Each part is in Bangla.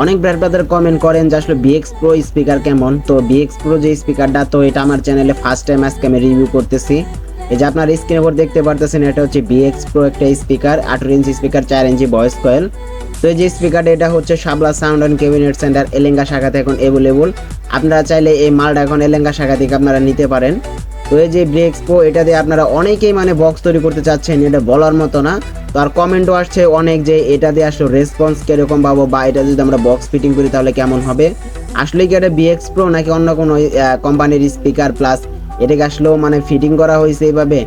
অনেক ব্র্যাড ব্রাদার কমেন্ট করেন যে আসলে বিএক্স প্রো স্পিকার কেমন? তো বিএক্স প্রো যে স্পিকারটা তো এটা আমার চ্যানেলে ফার্স্ট টাইম আজকে আমি রিভিউ করতেছি। এই যে আপনার স্ক্রিনের উপর দেখতে পারতেছেন, এটা হচ্ছে বিএক্স প্রো একটা স্পিকার আঠেরো ইঞ্চি স্পিকার চার ইঞ্চি ভয়েস কয়েল তো এই যে স্পিকারটা এটা হচ্ছে Shabla sound and cabinet centre Elenga শাখাতে এখন অ্যাভেলেবল আপনারা চাইলে এই মালটা এখন এলেঙ্গা শাখা থেকে আপনারা নিতে পারেন। তো এই যে ব্রেক্স প্রো এটা দিয়ে আপনারা অনেকেই মানে বক্স তৈরি করতে চাচ্ছেন, এটা বলার মতো না। তো আর কমেন্টও আসছে অনেক যে এটা দিয়ে আসলে রেসপন্স কীরকম পাবো বা এটা যদি আমরা বক্স ফিটিং করি তাহলে কেমন হবে। আসলে কি এটা বিএক্স প্রো নাকি অন্য কোনো কোম্পানির স্পিকার প্লাস এটাকে আসলেও মানে ফিটিং করা হয়েছে এইভাবে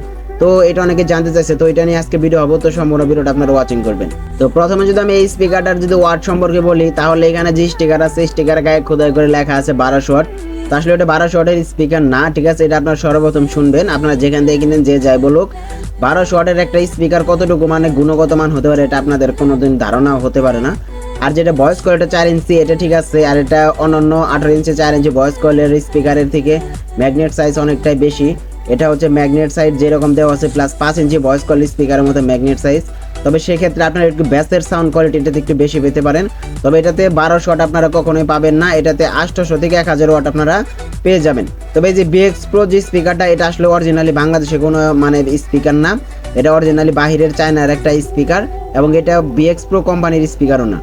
তো এটা অনেকে জানতে চাইছে, তো এটা নিয়ে আজকে ভিডিও হব, তো সম্পূর্ণ ভিডিওটা আপনারা ওয়াচিং করবেন। তো প্রথমে যদি আমি এই স্পিকারটার যদি ওয়াট সম্পর্কে বলি, তাহলে এখানে যে স্টিকার আছে স্টিকার গায়ে খোদাই করে লেখা আছে বারোশো ওয়াট তো আসলে এটা বারোশো ওয়াটের স্পিকার না, ঠিক আছে? এটা আপনারা সর্বপ্রথম শুনবেন। আপনারা যেখান থেকে কিনেন, যে যাই বলুক, বারোশো ওয়াটের একটা স্পিকার কতটুকু মানে গুণগত মান হতে পারে, এটা আপনাদের কোনোদিন ধারণা হতে পারে না। আর যেটা ভয়েস কল এটা চার ইঞ্চি, এটা ঠিক আছে? আর এটা অন্যান্য আঠারো ইঞ্চি, চার ইঞ্চি ভয়েস কলের স্পিকারের থেকে ম্যাগনেট সাইজ অনেকটাই বেশি। এটা হচ্ছে ম্যাগনেট সাইজ যেরকম দেওয়া আছে প্লাস পাঁচ ইঞ্চি ভয়েস কল স্পিকারের মতো ম্যাগনেট সাইজ তবে সেক্ষেত্রে আপনারা একটু ব্যাসের সাউন্ড কোয়ালিটিটাতে একটু বেশি পেতে পারেন। তবে এটাতে বারোশো ওয়াট আপনারা কখনোই পাবেন না, এটাতে আটশোশো থেকে এক হাজার ওয়াট আপনারা পেয়ে যাবেন। তবে এই যে বিএক্স প্রো যে স্পিকারটা এটা আসলে অরিজিনালি বাংলাদেশে কোনো মানে স্পিকার না। এটা অরিজিনালি বাহিরের চায়নার একটা স্পিকার এবং এটা বিএক্স প্রো কোম্পানির স্পিকারও না।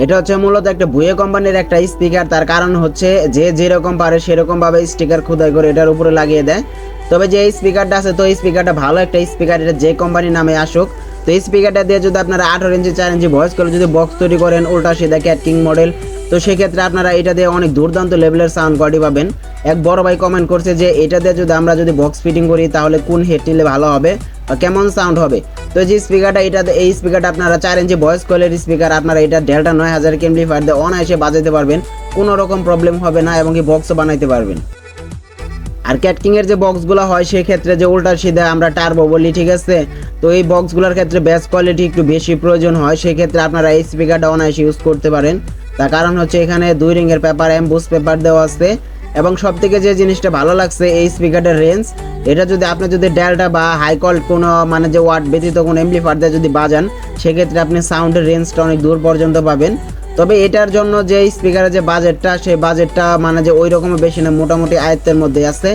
এটা হচ্ছে মূলত একটা বুয়ে কোম্পানির একটা স্পিকার তার কারণ হচ্ছে যে যেরকম পারে সেরকম ভাবে স্টিকার খোদাই করে এটার উপরে লাগিয়ে দেয়। তবে যে স্পিকারটা আছে, তো স্পিকারটা ভালো একটা স্পিকার এটা যে কোম্পানির নামে আসুক। তো স্পিকারটা দিয়ে যদি আপনারা আঠারো ইঞ্চি চার ইঞ্চি ভয়েস করে যদি বক্স তৈরি করেন, উল্টা সিধা ক্যাটকিং মডেল তো সেক্ষেত্রে আপনারা এটা দিয়ে অনেক দুর্দান্ত লেভেলের সাউন্ড কোয়ালিটি পাবেন। এক বড় ভাই কমেন্ট করছে যে, এটা দিয়ে যদি আমরা যদি বক্স ফিটিং করি, তাহলে কোন হেড নিলে ভালো হবে? বা কেমন সাউন্ড হবে? তো যে স্পিকারটা এটা এই স্পিকারটা আপনারা চার ইঞ্চি ভয়েস কলের স্পিকার আপনারা এটা ডেল্টা নয় হাজার কেমপ্লিফায়ার দিয়ে অনায়াসে বাজাতে পারবেন। কোনো রকম প্রবলেম হবে না এবং কি বক্সও বানাইতে পারবেন। আর ক্যাটকিং এর যে বক্সগুলো হয় সেই ক্ষেত্রে যে উল্টা সিধা আমরা টার্বো বলি, ঠিক আছে? তো এই বক্সগুলোর ক্ষেত্রে বেস কোয়ালিটি একটু বেশি প্রয়োজন হয় সেই ক্ষেত্রে আপনারা এই স্পিকারটা অনায়াসে ইউজ করতে পারেন। তার কারণ হচ্ছে এখানে দুই রিংয়ের পেপার এমবুস পেপার দেওয়া আছে। এবং সব থেকে যে জিনিসটা ভালো লাগছে এই স্পিকারটার রেঞ্জ এটা যদি আপনি যদি ডেল্টা বা হাই কল কোনো মানে যে ওয়াট ব্যতীত কোনো এমপ্লিফায়ার দিয়ে যদি বাজান, সেক্ষেত্রে আপনি সাউন্ডের রেঞ্জটা অনেক দূর পর্যন্ত পাবেন। তবে এটার জন্য যে স্পিকারের যে বাজেটটা সেই বাজেটটা মানে যে ওই রকম বেশি না, মোটামুটি আয়ত্তের মধ্যে আছে।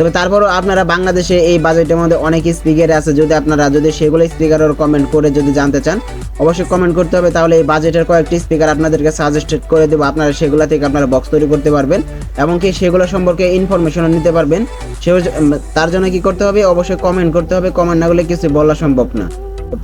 তবে তারপরও আপনারা বাংলাদেশে এই বাজেটের মধ্যে অনেক স্পিকার আছে। যদি আপনারা, যদি সেগুলো স্পিকারের কমেন্ট করে যদি জানতে চান, অবশ্যই কমেন্ট করতে হবে। তাহলে এই বাজেটের কয়েকটি স্পিকার আপনাদেরকে সাজেস্টেড করে দেবো। আপনারা সেগুলো থেকে আপনারা বক্স তৈরি করতে পারবেন এবং কি সেগুলো সম্পর্কে ইনফরমেশনও নিতে পারবেন। সে তার জন্য কি করতে হবে? অবশ্যই কমেন্ট করতে হবে। কমেন্ট না করলে কিছু বলা সম্ভব না।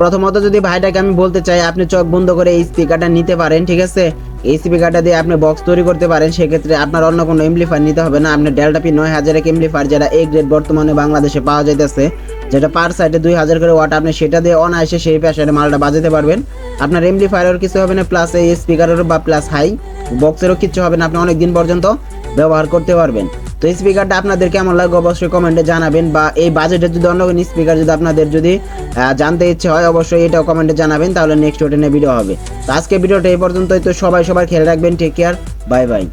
প্রথমত যদি ভাইটাকে আমি বলতে চাই, আপনি চোখ বন্ধ করে এই স্পিকারটা নিতে পারেন, ঠিক আছে? এই স্পিকারটা দিয়ে আপনি বক্স তৈরি করতে পারেন, সেক্ষেত্রে আপনার অন্য কোনো এমপ্লিফায়ার নিতে হবে না। আপনি ডেল্টা পি নয় হাজার এক এমপ্লিফায়ার যেটা এ গ্রেড বর্তমানে বাংলাদেশে পাওয়া যাইতেছে, যেটা পার সাইডে দুই হাজার করে ওয়াট আপনি সেটা দিয়ে অনায়াসে সেই প্যাশারে মালটা বাজাতে পারবেন। আপনার এমপ্লিফায়ারের কিছু হবে না প্লাস এই স্পিকারেরও বা প্লাস হাই বক্সেরও কিছু হবে না, আপনি অনেক দিন পর্যন্ত ব্যবহার করতে পারবেন। তো স্পিকারটা আপনাদের কেমন লাগবে অবশ্যই কমেন্টে জানাবেন বা এই বাজেটের যদি অন্য কোনো স্পিকার যদি আপনাদের যদি জানতে ইচ্ছে হয়, অবশ্যই এটাও কমেন্টে জানাবেন, তাহলে নেক্সট ওটা নিয়ে ভিডিও হবে। তো আজকে ভিডিওটা এই পর্যন্তই, তো সবাই সবার খেয়াল রাখবেন টেক কেয়ার বাই বাই